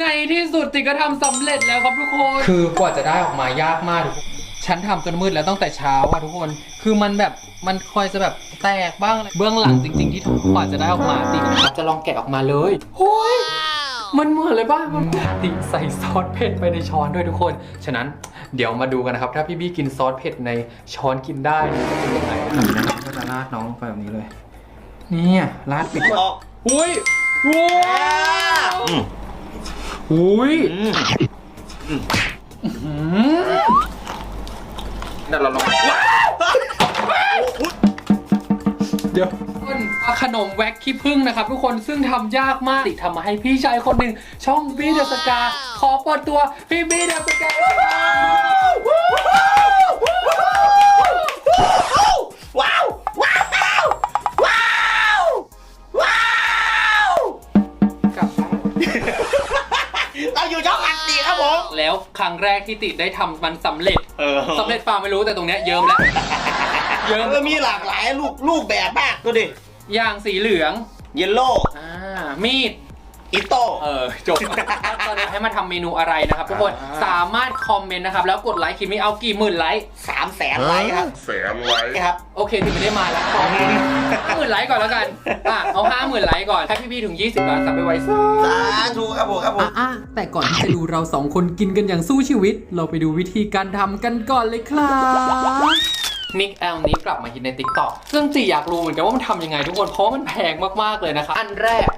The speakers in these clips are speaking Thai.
ในที่สุดติก็ทำสำเร็จแล้วครับทุกคน คือกว่าจะได้ออกมายากมากทุกคนฉันทำจนมืดแล้วตั้งแต่เช้าอะทุกคน คือมันแบบมันคอยจะแบบแตกบ้างเบื้องหลังจริง ๆ ที่กว่าจะได้ออกมาตินะครับจะลองแกะออกมาเลยโอ้ยมันเหมือนเลยป่ะมันติใส่ซอสเผ็ดไปในช้อนด้วยทุกคน ฉะนั้นเดี๋ยวมาดูกันนะครับ ถ้าพี่บี้กินซอสเผ็ดในช้อนกินได้เนี่ยจะเป็นยังไงนะครับก็จะราดน้องไปแบบนี้เลย เนี่ยราดปิดออกอุ้ยว้าว อืมอุ้ยอืมอืมนั่นเราลองเดี๋ยวต้นขนมแว็กขี้ผึ้งนะครับ ทุกคนซึ่งทำยากมากติทำมาให้พี่ชายคนหนึ่งช่องบีเดอะสกา ขอเปิดตัวพี่บีเดอะสกา ผมแล้วครั้งแรกที่ติได้ทำมันสำเร็จเออสำเร็จเปล่าไม่รู้แต่ตรงเนี้ยเยิ้มแล้วเยิ้มเออมีหลากหลายลูกลูกแบบมากดูดิอย่างสีเหลือง เยลโล่อ่ามีด อิโต้ เออจบ ตอนนี้ให้มาทำเมนูอะไรนะครับ ทุกคนอ่า สามารถคอมเมนต์นะครับ แล้วกดไลค์คลิปนี้เอากี่หมื่นไลค์สามแสนไลค์ครับแสนไลค์ครับ โอเคถึงไม่ได้มาแล้วขอห้าหมื่นไลค์ก่อนแล้วกันอะเอาห้าหมื่นไลค์ก่อนให้พี่ๆถึง 20ล้านซับไปไว้ซะสาธุครับผมครับผม อะแต่ก่อนที่จะดูเราสองคนกินกันอย่างสู้ชีวิต เราไปดูวิธีการทำกันก่อนเลยครับมิกแอลนี้กลับมาฮิตใน t ิ k t o k ซึ่งจีอยากรู้เหมือนกันว่ามันทำยังไงทุกคนเพราะว่ามันแพงมากๆเลยนะครับอันแรก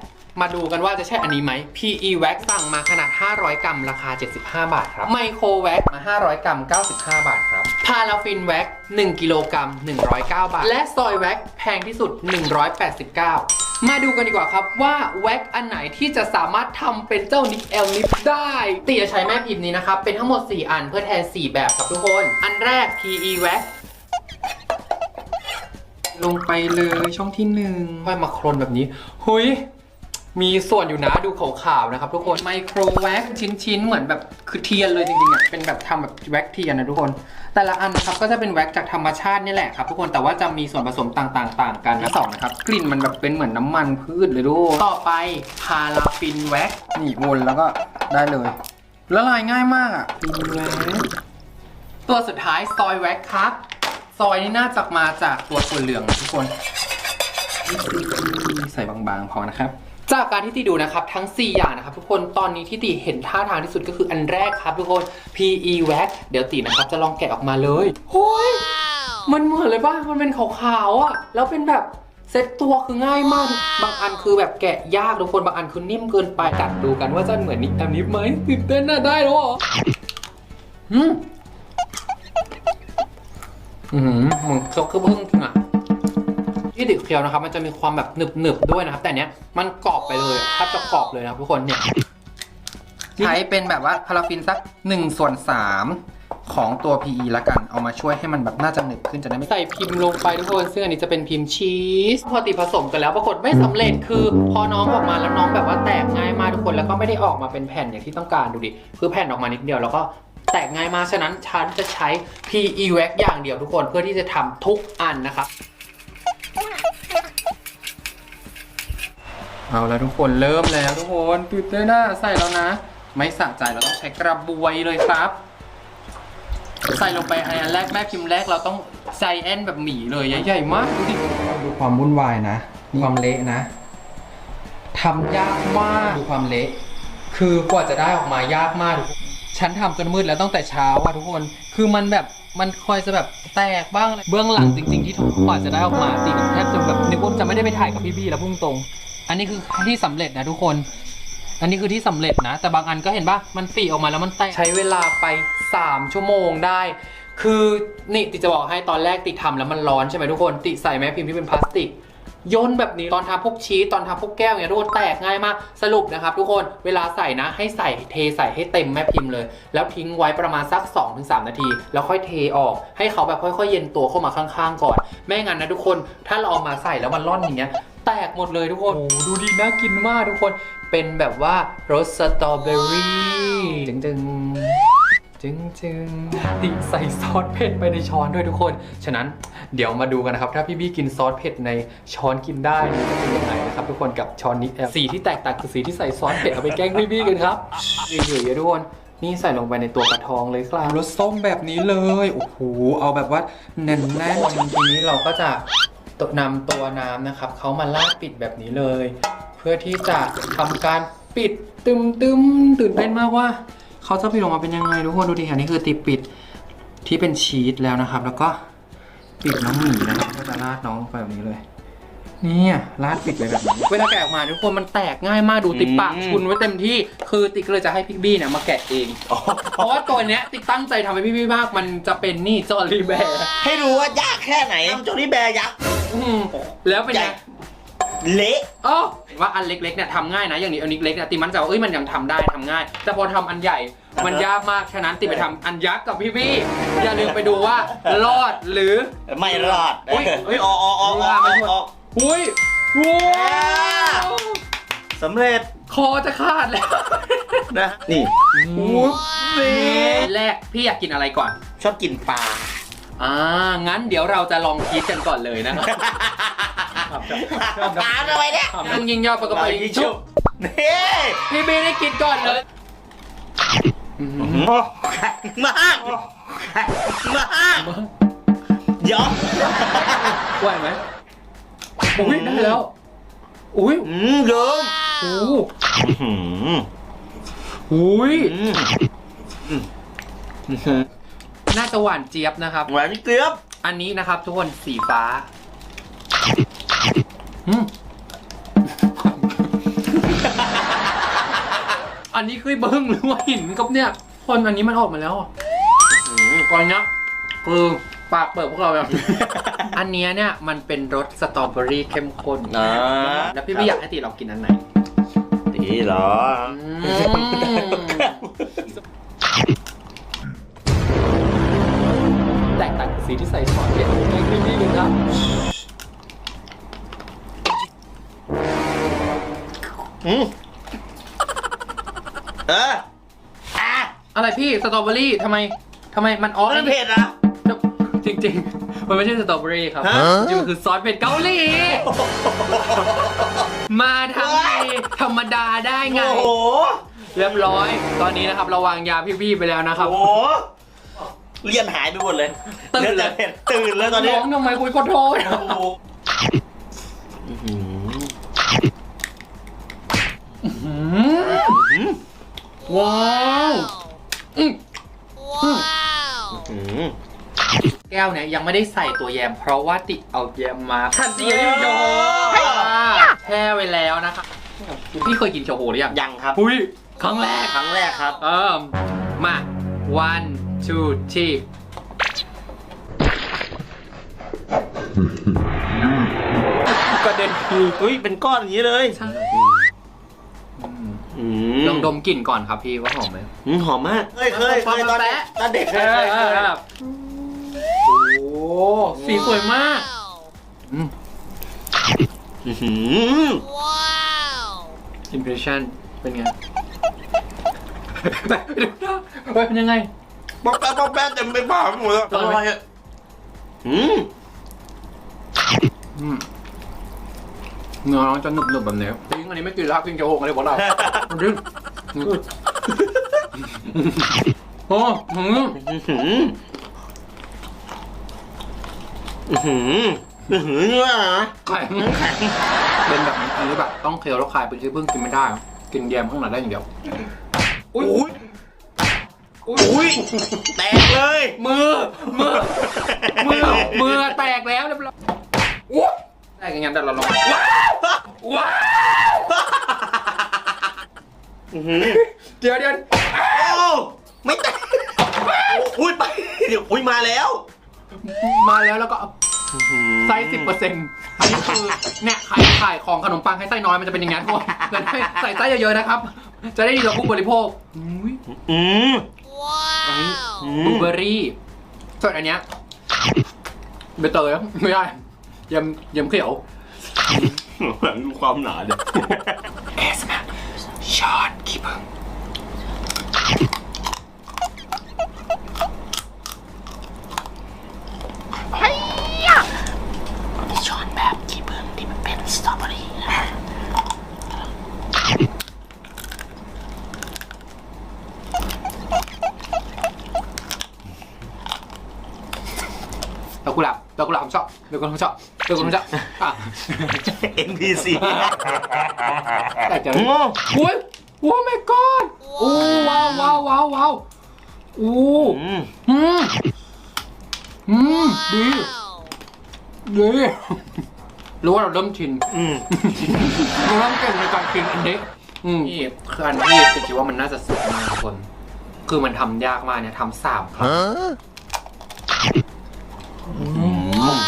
มาดูกันว่าจะใช่อันนี้ไหม PE Wax สั่งมาขนาด 500 กรัม ราคา 75 บาทครับ ไมโครแว็กมา 500 กรัม 95 บาทครับ พาราฟินแว็ก1กิโลกรัม 109 บาท และซอยแว็กแพงที่สุด 189มาดูกันดีกว่าครับว่าแว็กอันไหนที่จะสามารถทำเป็นเจ้านิกเอลนิฟได้ตีจะใช้แม่พิมพ์นี้นะครับ เป็นทั้งหมด 4 อันเพื่อแทน 4 แบบครับทุกคน อันแรก PE Wax ลงไปเลยช่องที่หนึ่งค่อยมาโครนแบบนี้หุย มีส่วนอยู่นะดูขาวๆนะครับทุกคนไมโครแว็กชิ้นๆ เหมือนแบบคือเทียนเลยจริงๆอะเป็นแบบทำแบบแว็กเทียนนะทุกคน แต่ละอันนะครับก็จะเป็นแว็กจากธรรมชาตินี่แหละครับทุกคนแต่ว่าจะมีส่วนผสมต่างๆต่างกันนะสองนะครับกลิ่นมันแบบเป็นเหมือนน้ำมันพืชเลยด้วยต่อไปพาราฟินแว็กนี่วนแล้วก็ได้เลยละลายง่ายมากอะตัวสุดท้ายซอยแว็กครับซอยนี่น่าจะมาจากตัวถั่วเหลืองนะทุกคน ใส่บางๆพอนะครับ จากการที่ตีดูนะครับทั้ง 4 อย่างนะครับทุกคนตอนนี้ที่ตีเห็นท่าทางที่สุดก็คืออันแรกครับทุกคน PE Wax เดี๋ยวตีนะครับจะลองแกะออกมาเลยโอ้ยมันเหมือนเลยป่ะมันเป็นขาวๆอะแล้วเป็นแบบเซ็ตตัวคือง่ายมาก บางอันคือแบบแกะยากทุกคน บางอันคือนิ่มเกินไปกัดดูกันว่าจะเหมือนนิดแอมนิฟไหมตื่นเต้นน่ะได้แล้วเหรออืมอือหือเหมือนเคี้ยวคือเพิ่งจริงอะ ที่ติดเคี้ยวนะครับ มันจะมีความแบบหนึบหนึบๆด้วยนะครับ แต่เนี้ยมันกรอบไปเลยถ้าจะกรอบเลยนะครับทุกคนเนี่ยใช้เป็นแบบว่าพาราฟินสัก1ส่วน3ของตัว PE ละกัน เอามาช่วยให้มันแบบน่าจะหนึบขึ้นจะได้ไม่ใส่พิมพ์ลงไปทุกคน ซึ่งอันนี้จะเป็นพิมพ์ชีส พอติดผสมกันแล้วปรากฏไม่สำเร็จคือพอน้องออกมาแล้วน้องแบบว่าแตกง่ายมากทุกคนแล้วก็ไม่ได้ออกมาเป็นแผ่นอย่างที่ต้องการดูดิคือแผ่นออกมานิดเดียวแล้วก็แตกง่ายมากฉะนั้นฉันจะใช้ PE Wax อย่างเดียวทุกคนเพื่อที่จะทำทุกอันนะครับ เอาแล้วทุกคนเริ่มแล้วทุกคนตื่นเต้นนะใส่แล้วนะ ไม่สะใจเราต้องใช้กระบวยเลยครับ ใส่ลงไปอันแรกแม่พิมพ์แรกเราต้องใจแอนแบบหมีเลยใหญ่ๆมากดูดิดูความวุ่นวายนะความเละนะทำยากมากดูความเละคือกว่าจะได้ออกมายากมากทุกคนฉันทำจนมืดแล้วตั้งแต่เช้าอะทุกคนคือมันแบบมันคอยจะแบบแตกบ้างเบื้องหลังจริง ๆ ที่กว่าจะได้ออกมาตีแทบจะแบบนึกว่าจะไม่ได้ไปถ่ายกับพี่ๆแล้วพุ่งตรงๆ อันนี้คือที่สำเร็จนะทุกคน อันนี้คือที่สำเร็จนะ แต่บางอันก็เห็นปะมันฝีออกมาแล้วมันแตกใช้เวลาไป 3 ชั่วโมงได้ คือนี่ติจะบอกให้ตอนแรกติทำแล้วมันร้อนใช่ไหมทุกคน ติใส่แม่พิมพ์ที่เป็นพลาสติก โยนแบบนี้ตอนทำพวกชีสตอนทำพวกแก้วเนี่ยทุกคนแตกง่ายมากสรุปนะครับ ทุกคนเวลาใส่นะให้ใส่เทใส่ให้เต็มแม่พิมพ์เลย แล้วทิ้งไว้ประมาณสัก 2-3 นาที แล้วค่อยเทออกให้เขาแบบค่อยๆ เย็นตัวเข้ามาข้างๆ ก่อน ไม่งั้นนะทุกคนถ้าเราเอามาใส่แล้วมันร่อนอย่างเงี้ยแตกหมดเลยทุกคนโอ้ดูดีน่ากินมากทุกคนเป็นแบบว่ารสสตรอเบอรี่จึงจึง จึงจึงติใส่ซอสเผ็ดไปในช้อนด้วยทุกคน ฉะนั้นเดี๋ยวมาดูกันนะครับ ถ้าพี่บี้กินซอสเผ็ดในช้อนกินได้จะเป็นยังไงนะครับทุกคนกับช้อนนี้แอลสีที่แตกต่างคือสีที่ใส่ซอสเผ็ดเอาไปแกล้งพี่บี้กันครับเยอะทุกคนนี่ใส่ลงไปในตัวกระทองเลยครับรสส้มแบบนี้เลยโอ้โหเอาแบบว่าแน่นแน่นทีนี้เราก็จะนำตัวน้ำนะครับเขามาลาดปิดแบบนี้เลย เพื่อที่จะทำการปิดตึมตึมตื่นเต้นมากว่า เขาจะปิดออกมาเป็นยังไงทุกคนดูดิค่ะนี่คือติดปิดที่เป็นชีสแล้วนะครับ แล้วก็ปิดน้องหมีนะครับก็จะราดน้องลงไปแบบนี้เลยเนี่ยราดปิดไปแบบนี้เวลาแกะออกมาทุกคนมันแตกง่ายมากดูติ๊กปากอืมชุนไว้เต็มที่คือติ๊กเลยจะให้พี่บี้เนี่ยมาแกะเอง เพราะว่าตัวเนี้ยติ๊กตั้งใจทำให้พี่บี้มาก มันจะเป็นนี่จอรี่แบร์ให้ดูว่ายากแค่ไหนโจนี่แบร์ยักษ์อืมแล้วเป็นใหญ่ไงเละอ๋อเห็นว่าอันเล็กๆเนี่ยทำง่ายนะอย่างนี้อันนี้เล็กเนี่ยติมันใจะว่าเอ้ยมันยังทำได้ทำง่าย แต่พอทำอันใหญ่ มันยากมากฉะนั้นติไปทำอันยักษ์กับพี่บี้อย่าลืมไปดูว่ารอดหรือ ไม่รอดอุ๊ยเฮ้ยออกออกออกออกออกออกอุ้ยว้าวสำเร็จคอจะขาดแล้วนะ นี่อุ๊ยแรกพี่อยากกินอะไรก่อน ชอบกินปลา อ่า งั้นเดี๋ยวเราจะลองคิดกันก่อนเลยนะครับปลาทำไมเนี่ยนั่งยิงยอดปากกระปลาไปที่ชุชุบบนี่ พี่บีได้กินก่อนเลย แข็งมากแข็งมากยอมไหวไหมอุ้ยได้แล้ว อุ้ยอืมเยิ้มโอ้อืมอุ้ยอืมอืมน่าจะหวานเจี๊ยบนะครับ หวานเกลียบ อันนี้นะครับทุกคนสีฟ้า อืม อันนี้คือเบิ้งหรือว่าหินครับเนี่ย คนอันนี้มันออกมาแล้วอะอืมก่อนนะคือปากเปิดพวกเราแบบ อันเนี้ยเนี่ยมันเป็นรสสตรอเบอรี่เข้มข้นอ่า แล้วพี่ไม่อยากให้ตีเรากินอันไหนดีเหรอแตกต่างกับสีที่ใส่ซอสเป็นแกงพี่เลยครับ อืม สตรอเบอรี่ทำไมทำไมมันอ๋อมันเผ็ดนะจริงๆ มันไม่ใช่สตรอเบอรี่ครับฮะจริงๆมันคือซอสเผ็ดเกาหลี มาทำไงธรรมดาได้ไง โอ้โห เรียบร้อย ตอนนี้นะครับเราวางยาพี่บี้ไปแล้วนะครับ โอ้โหเลียนหายไปหมดเลย ตื่นเลยเผ็ดตื่นเลยตอนนี้ร้องทำไมคุยขอโทษโอ้โหอื้อหืออืมว้าว อืมอื้อหือแก้วเนี่ยยังไม่ได้ใส่ตัวแยม เพราะว่าติเอาแยมมาทันทีที่โชโฮแช่ไว้แล้วนะครับพี่เคยกินโชโฮหรือยังยังครับอุ้ยครั้งแรกครั้งแรกครับ เออมา one two three ประเด็นคืออุ้ยเป็นก้อนอย่างนี้เลยใช่อื ม ลองดมกลิ่นก่อนครับพี่ว่าหอมไหมอืมหอมมากเคยเคยเคยตอนเด็กตอนเด็กเคเอยอเคยเอเคอยเออโอ้โหสีสวยมาก อืม อื้อหือ impression เป็นไงดูหน้าเฮ้ยเป็นยังไง ป๊อกแป๊บป๊อกแป๊บเต็มไปปากหมดแล้วอร่อยไหมอืมอืมเนื้อน้องจะหนุบๆแบบนี้จริง อันนี้ไม่กินแล้วกินเกี๊ยวโฮงอะไรบอกเราจริงโอ้หืมอื้อหืออื้อหืออื้อหือนี่ว่านะแข็งเป็นแบบนี้อันนี้แบบต้องเคี้ยวแล้วคายเป็นที่พึ่งกินไม่ได้ กินแยมข้างในได้อย่างเดียว อุ้ยอุ้ยอุ้อุ้ยยแตกเลย มือ มือ มือ มือแตกแล้วเรียบร้อยอุ๊ย แตกอย่างงั้นแต่เราลองว้าวว้าวอื้อหือเดี๋ยวเดี๋ยวโอ้ไม่แตกอุ้ยไปเดี๋ยวอุ้ยมาแล้วมาแล้วแล้วก็เอาไส้สิบเปอร์เซ็นต์อันนี้คือเนี่ยใครขายของขนมปังให้ไส้น้อยมันจะเป็นอย่างนั้นทุกคนเลยให้ใส่ไส้เยอะๆนะครับ จะได้ดีต่อผู้บริโภคอุ้ยอืมอันนี้อืบลูมเบอร์รี่ส่วนอันเนี้ยใบเตยไม่ได้ ยำยำเขียวหลังดูความหนาเนี่ยเอสมาช็อตขี้ผึ้งชอนแบบขี้ผึ้งที่เป็นสตรอเบอรี่นกูหลับ ดอกกุหลาบผมชอบดอกกุหลาบผมชอบดอกกุหลาบผมชอบอะ NPC แต่จะโอ้อุ้ยโอ้ my god โอ้ว้าวว้าวว้าวว้าวโอ้อืมอืมอืมดีดีรู้ว่าเราเริ่มชิน อืม เราเริ่มเก่งในการกินอันนี้อืมนี่คืออันที่จะคิดว่ามันน่าจะสุดมากทุกคน คือมันทำยากมากเนี่ยทำสามครั้งผม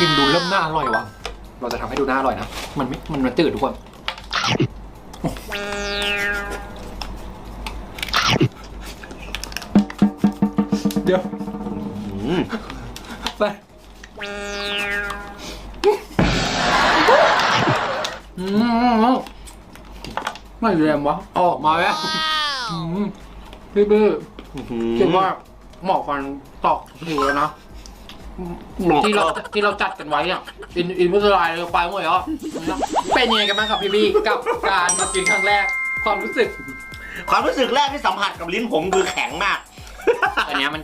กินดูเริ่มน่าอร่อยวะเราจะทำให้ดูน่าอร่อยนะ มันไม่มันมันจืดทุกคนเดี๋ยวอืมไปอืมไม่เรียมวะเอาออกมาแล้วอืมพี่บื้อคิดว่าหมอกฟันตอกหิวแล้วนะ ที่เราที่เราจัดกันไว้อะอินอินพุสไลน์เราไปหมดแล้วเป็นยังไงกันบ้างครับพี่บี้กับการมากินครั้งแรก ความรู้สึก ความรู้สึกแรกที่สัมผัสกับลิ้นผมคือแข็งมากอันเนี้ยมัน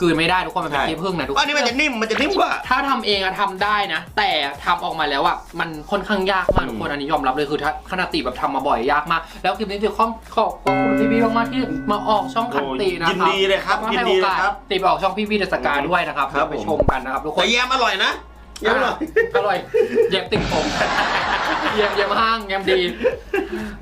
กลืนไม่ได้ทุกคนมันเป็นใช่ ขี้ผึ้งนะทุกคอันนี้มันจะนิ่มมันจะนิ่มกว่า ถ้าทำเองอะทำได้นะ แต่ทำออกมาแล้วอะมันค่อนข้างยากมากทุกคนอันนี้ยอมรับเลยคือถ้าขนาดตีแบบทำมาบ่อยยากมาก แล้วคลิปนี้เดี๋ยวขอบขอบคุณพี่บี้มากๆที่มาออกช่องขันตีนะยินครับดีเลยครับแล้วก็ยินให้ดีโอเลยกาสครับตีไปออกช่องพี่บี้เดอะสกาด้วยนะครับครับเดี๋ยวไปผม ชมกันนะครับทุกคนแต่แยมอร่อยนะ แยมอร่อย อร่อยเยี่ยมติ่งผมเยี่ยมเยี่ยมห้างเยี่ยมดี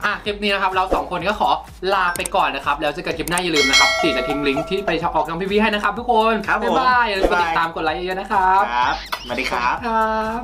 อะคลิปนี้นะครับ เราสองคนก็ขอลาไปก่อนนะครับ แล้วเจอกันคลิปหน้าอย่าลืมนะครับตีจะทิ้งลิงก์ที่ไปออกกำพี่พี่ให้นะครับทุกคนครับผม บ๊ายบายอย่าลืมกดบ๊ายบายติดตามกดไลค์เยอะๆนะครับ ครับสวัสดีครับ ครับ